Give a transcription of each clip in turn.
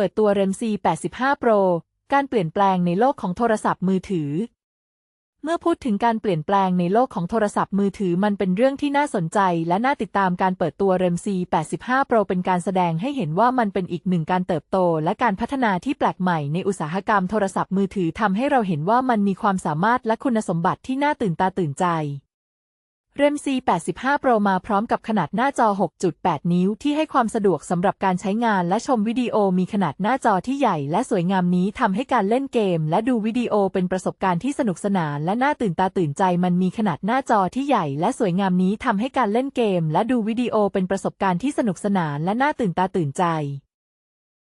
ปิดตัว REM C 85 Pro การเปลี่ยนแปลงในโลกของโทรศัพท์มือถือ เมื่อพูดถึงการเปลี่ยนแปลงในโลกของโทรศัพท์มือถือมันเป็นเรื่องที่น่าสนใจ และน่าติดตามการเปิดตัว REM C 85 Pro เป็นการแสดงให้เห็นว่ามันเป็นอีกหนึ่งการเติบโต และการพัฒนาที่แปลกใหม่ในอุตสาหกรรมโทรศัพท์มือถือทำให้เราเห็นว่ามันมีความสามารถและคุณสมบัติที่น่าตื่นตาตื่นใจ REM C 85 Pro มาพร้อมกับขนาดหน้าจอ 6.8 นิ้วที่ให้ความสะดวกสำหรับการใช้งานและชมวิดีโอมีขนาดหน้าจอที่ใหญ่และสวยงามนี้ทำให้การเล่นเกมและดูวิดีโอเป็นประสบการณ์ที่สนุกสนานและน่าตื่นตาตื่นใจมันมีขนาดหน้าจอที่ใหญ่และสวยงามนี้ทำให้การเล่นเกมและดูวิดีโอเป็นประสบการณ์ที่สนุกสนานและน่าตื่นตาตื่นใจ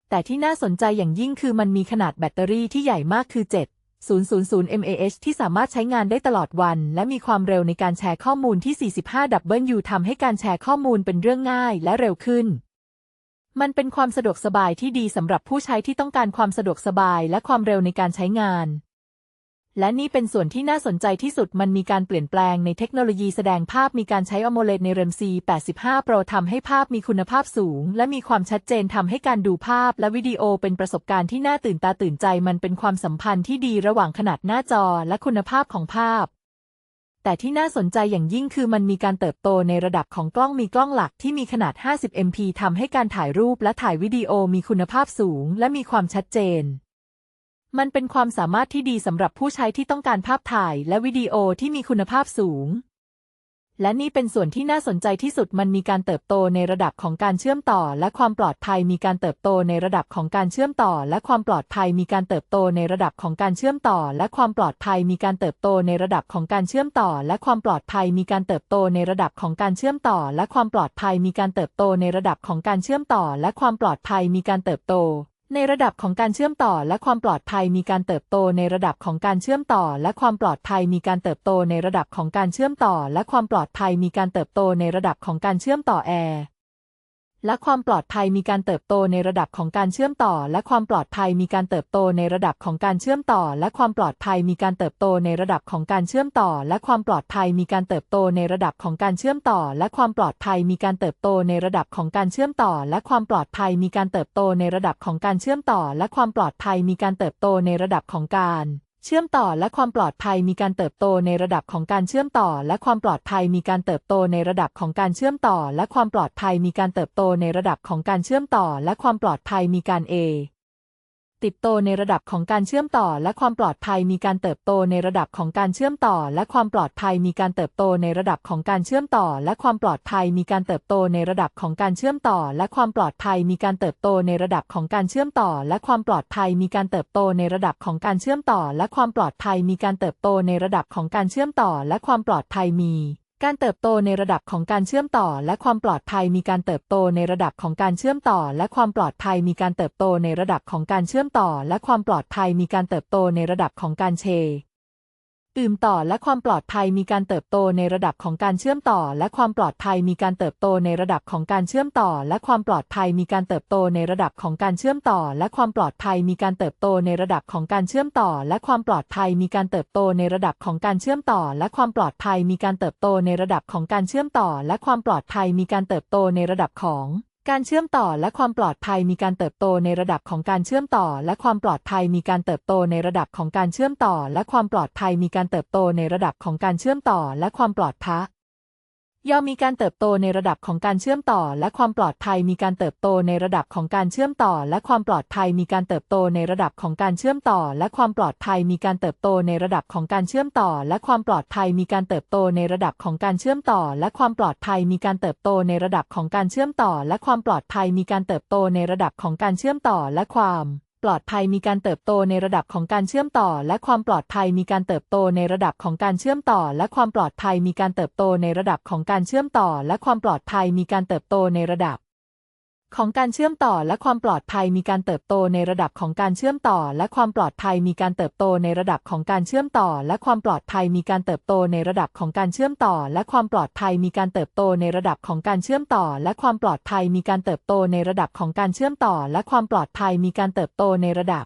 แต่ที่น่าสนใจอย่างยิ่งคือมันมีขนาดแบตเตอรี่ที่ใหญ่มากคือ 7 000 mAh ที่สามารถใช้งานได้ตลอดวัน และมีความเร็วในการแชร์ข้อมูลที่ 45 W ทำให้การแชร์ข้อมูลเป็นเรื่องง่ายและเร็วขึ้น มันเป็นความสะดวกสบายที่ดีสำหรับผู้ใช้ที่ต้องการความสะดวกสบายและความเร็วในการใช้งาน และนี่เป็นส่วนที่น่าสนใจที่สุดมันมีการเปลี่ยนแปลงในเทคโนโลยีแสดงภาพมีการใช้ AMOLED ใน REM C 85 Pro ทำให้ภาพมีคุณภาพสูง และมีความชัดเจนทำให้การดูภาพและวิดีโอเป็นประสบการณ์ที่น่าตื่นตาตื่นใจมันเป็นความสัมพันธ์ที่ดีระหว่างขนาดหน้าจอและคุณภาพของภาพแต่ที่น่าสนใจอย่างยิ่งคือมันมีการเติบโตในระดับของกล้องมีกล้องหลักที่มีขนาด 50 MP ทำให้การถ่ายรูปและถ่ายวิดีโอมีคุณภาพสูงและมีความชัดเจน มันเป็นความสามารถที่ดีสำหรับผู้ใช้ที่ต้องการภาพถ่ายและวิดีโอที่มีคุณภาพสูง และนี่เป็นส่วนที่น่าสนใจที่สุดมันมีการเติบโตในระดับของการเชื่อมต่อ และความปลอดภัยมีการเติบโตในระดับของการเชื่อมต่อ และความปลอดภัยมีการเติบโตในระดับของการเชื่อมต่อ และความปลอดภัยมีการเติบโตในระดับของการเชื่อมต่อ และความปลอดภัยมีการเติบโตในระดับของการเชื่อมต่อ และความปลอดภัยมีการเติบโตในระดับของการเชื่อมต่อ และความปลอดภัยมีการเติบโต ในระดับของการเชื่อมต่อและความปลอดภัยมีการเติบโตในระดับของการเชื่อมต่อและความปลอดภัยมีการเติบโตในระดับของการเชื่อมต่อและความปลอดภัยมีการเติบโตในระดับของการเชื่อมต่อแอร์ และความปลอดภัยมีการเติบโตในระดับของการเชื่อมต่อ และความปลอดภัยมีการเติบโตในระดับของการเชื่อมต่อ และความปลอดภัยมีการเติบโตในระดับของการเชื่อมต่อ และความปลอดภัยมีการเติบโตในระดับของการเชื่อมต่อ และความปลอดภัยมีการเติบโตในระดับของการเชื่อมต่อ และความปลอดภัยมีการเติบโตในระดับของการเชื่อมต่อ และความปลอดภัยมีการเติบโตในระดับของการ เชื่อมต่อและความปลอดภัยมีการเติบโตในระดับของการเชื่อมต่อ และความปลอดภัยมีการเติบโตในระดับของการเชื่อมต่อ และความปลอดภัยมีการเติบโตในระดับของการเชื่อมต่อ และความปลอดภัยมีการ A ติดโตในระดับของการเชื่อมต่อและความปลอดภัยมีการเติบโตในระดับของการเชื่อมต่อและความปลอดภัยมีการเติบโตในระดับของการเชื่อมต่อและความปลอดภัยมีการเติบโตในระดับของการเชื่อมต่อและความปลอดภัยมีการเติบโตในระดับของการเชื่อมต่อและความปลอดภัยมีการเติบโตในระดับของการเชื่อมต่อและความปลอดภัยมีการเติบโตในระดับของการเชื่อมต่อและความปลอดภัยมี การเติบโตในระดับของการเชื่อมต่อและความปลอดภัยมีการเติบโตในระดับของการเชื่อมต่อและความปลอดภัยมีการเติบโตในระดับของการเชื่อมต่อและความปลอดภัยมีการเติบโตในระดับของการเช ตื่มต่อและความปลอดภัยมีการเติบโตในระดับของการเชื่อมต่อ และความปลอดภัยมีการเติบโตในระดับของการเชื่อมต่อ และความปลอดภัยมีการเติบโตในระดับของการเชื่อมต่อ และความปลอดภัยมีการเติบโตในระดับของการเชื่อมต่อ และความปลอดภัยมีการเติบโตในระดับของการเชื่อมต่อ และความปลอดภัยมีการเติบโตในระดับของการเชื่อมต่อ และความปลอดภัยมีการเติบโตในระดับของ การเชื่อมต่อและความปลอดภัยมีการเติบโตในระดับของการเชื่อมต่อ และความปลอดภัยมีการเติบโตในระดับของการเชื่อมต่อ และความปลอดภัยมีการเติบโตในระดับของการเชื่อมต่อ และความปลอดภัย ย่อมมีการเติบโตในระดับของการเชื่อมต่อ และความปลอดภัยมีการเติบโตในระดับของการเชื่อมต่อ และความปลอดภัยมีการเติบโตในระดับของการเชื่อมต่อ และความปลอดภัยมีการเติบโตในระดับของการเชื่อมต่อ และความปลอดภัยมีการเติบโตในระดับของการเชื่อมต่อ และความปลอดภัยมีการเติบโตในระดับของการเชื่อมต่อ และความปลอดภัยมีการเติบโตในระดับของการเชื่อมต่อและความ ลอดภัยมีการเติบโตในระดับของการเชื่อมต่อ และความปลอดภัยมีการเติบโตในระดับของการเชื่อมต่อ และความปลอดภัยมีการเติบโตในระดับของการเชื่อมต่อ และความปลอดภัยมีการเติบโตในระดับ ของการเชื่อมต่อและความปลอดภัยมีการเติบโตในระดับของการเชื่อมต่อ และความปลอดภัยมีการเติบโตในระดับของการเชื่อมต่อ และความปลอดภัยมีการเติบโตในระดับของการเชื่อมต่อ และความปลอดภัยมีการเติบโตในระดับของการเชื่อมต่อ และความปลอดภัยมีการเติบโตในระดับของการเชื่อมต่อ และความปลอดภัยมีการเติบโตในระดับ